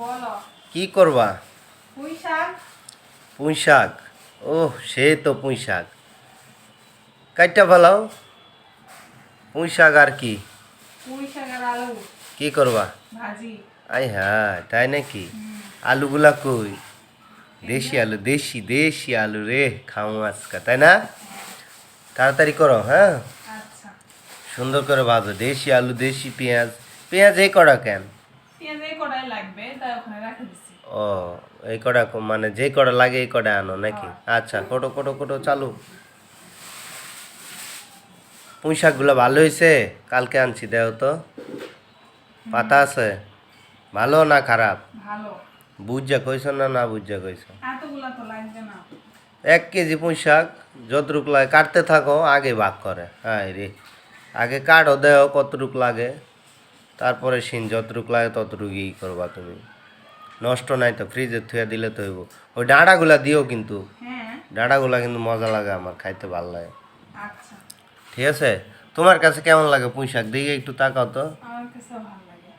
বলো। কি করবা? পুঁই শাক। পুঁই শাক? ও সে তো পুঁই শাক। কাইটা ভালো পুঁই শাক আর কি? পুঁই শাক আর আলু। কি করবা? ভাজি। আই হ্যাঁ তাই নাকি? আলুগুলা কই? দেশি আলু দেশি দেশি আলু রে খাও আজকা তাই না? তাড়াতাড়ি করো হ্যাঁ? আচ্ছা। সুন্দর করে ভাজো। দেশি আলু দেশি পেঁয়াজ। পেঁয়াজ এই করা কেন? পেঁয়াজ এই কড়াই লাগবে তাই ওখানে রাখে দিছি। ও এই কটা ক- মানে যে কটা লাগে এই কটা আনো নাকি? আচ্ছা কোটো কোটো কোটো চালু। পুঁই শাকগুলো ভালো হয়েছে? কালকে আনছি দেও তো। পাতা আছে? ভালো না খারাপ? ভালো। বুঝা কইছ না না বুঝা কইছ? এক কেজি পুঁই শাক যতটুক লাগে কাটতে থাকো আগে ভাগ করে। হ্যাঁ রে। আগে কাটো দেও কতটুক লাগে। তারপরে সিন যতটুক লাগে ততটুকু ই করবা তুমি। নষ্ট নাই তো ফ্রিজে থুয়ে দিলে তো হইব। ওই ডাঁড়াগুলা দিও কিন্তু। হ্যাঁ। ডাঁড়াগুলা কিন্তু মজা লাগে আমার খাইতে ভালো লাগে। আচ্ছা। ঠিক আছে? তোমার কাছে কেমন লাগে পুঁই শাক দিকে একটু তাকাও তো। আমার কাছে ভালো লাগে।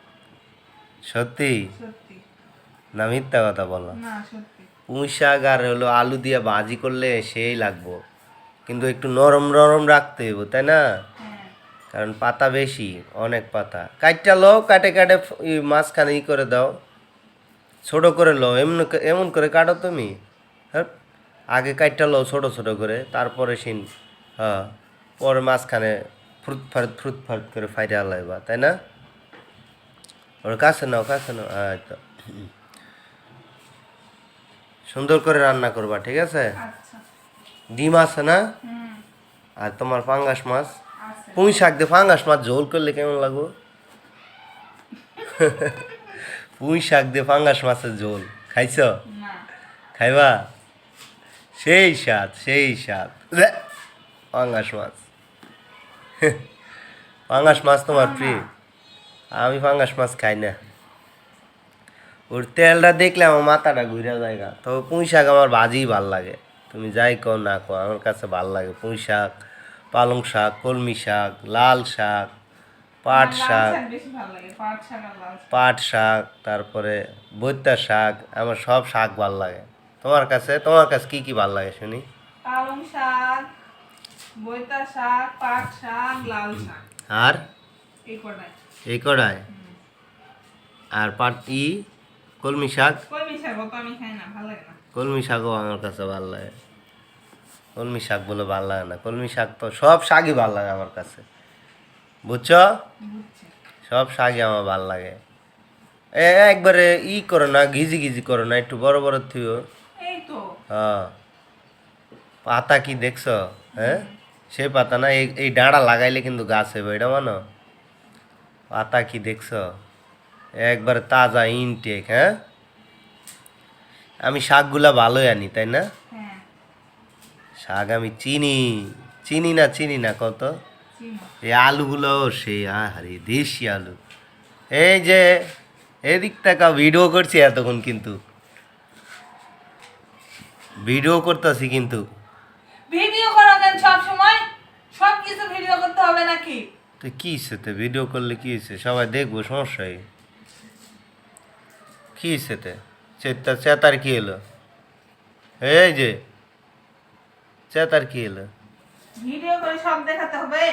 সত্যি? সত্যি। না মিথ্যা কথা বলো। না সত্যি। পুঁই শাক আর হলো আলু দিয়ে ভাজি করলে সেই লাগবো। কিন্তু একটু নরম নরম রাখতে হইব তাই না? হ্যাঁ। কারণ পাতা বেশি অনেক পাতা। কাটটা লও কাটে কাটে মাঝখানে ই করে দাও। ছোট করে লও এমন এমন করে কাটো তুমি। হ্যাঁ? আগে কাটটা লও ছোট ছোট করে তারপরে সিন হ্যাঁ পরে মাঝখানে ফ্রুত ফারুত ফ্রুত ফারুত করে ফাইরে আলাইবা তাই না? ওর কাছে নাও কাছে নাও আচ্ছা সুন্দর করে রান্না করবা ঠিক আছে? আচ্ছা। ডিম আছে না? আর তোমার পাঙ্গাস মাছ? পুঁই শাক দিয়ে ফাঙ্গাস মাছ ঝোল করলে কেমন লাগবো? পুঁই শাক দিয়ে ফাঙ্গাস মাছের ঝোল। খাইছ? খাইবা? সেই স্বাদ সেই স্বাদ। লে, পাঙ্গাস মাছ। পাঙ্গাস মাছ তোমার প্রিয়? আমি পাঙ্গাস মাছ খাই না। ওর তেলটা দেখলে আমার মাথাটা ঘুরে জায়গা তবে পুঁই শাক আমার ভাজিই ভালো লাগে। তুমি যাই কও না কও আমার কাছে ভালো লাগে পুঁই শাক। পালং শাক কলমি শাক লাল শাক পাট শাক পাট শাক তারপরে বৈত্যা শাক আমার সব শাক ভালো লাগে। তোমার কাছে তোমার কাছে কি কি ভালো লাগে শুনি? পালং শাক বৈতা শাক পাট শাক লাল শাক। আর? এই কড়াই আর পাট ই কলমি শাক? কলমি শাক আমি খাই না ভালো লাগে না। কলমি শাকও আমার কাছে ভালো লাগে। কলমি শাক বলে ভালো লাগে না। কলমি শাক তো সব শাকই ভালো লাগে আমার কাছে। বুঝছ? সব শাকই আমার ভালো লাগে। এ একবারে ই করো না ঘিজি ঘিজি করো না একটু বড় বড় থিও হ্যাঁ। পাতা কি দেখছ? হ্যাঁ? সেই পাতা না এই এই ডাঁড়া লাগাইলে কিন্তু গাছ হবে এটা মানো? পাতা কি দেখছ? একবার তাজা ইনটেক হ্যাঁ? আমি শাকগুলা ভালোই আনি তাই না? হ্যাঁ। শাক আমি চিনি। চিনি না চিনি না কত? এই আলুগুলো সেই আহারে দেশি আলু। এই যে এদিক থেকে ভিডিও করছি এতক্ষণ কিন্তু। ভিডিও করতেছি কিন্তু। ভিডিও করো কেন সব সময় সব কিছু ভিডিও করতে হবে নাকি? তো কি হয়েছে ভিডিও করলে কি হয়েছে সবাই দেখব সমস্যা কি? চেতার চেতার কি এলো এই যে চেতার কি এলো? ভিডিও করে সব দেখাতে হবে।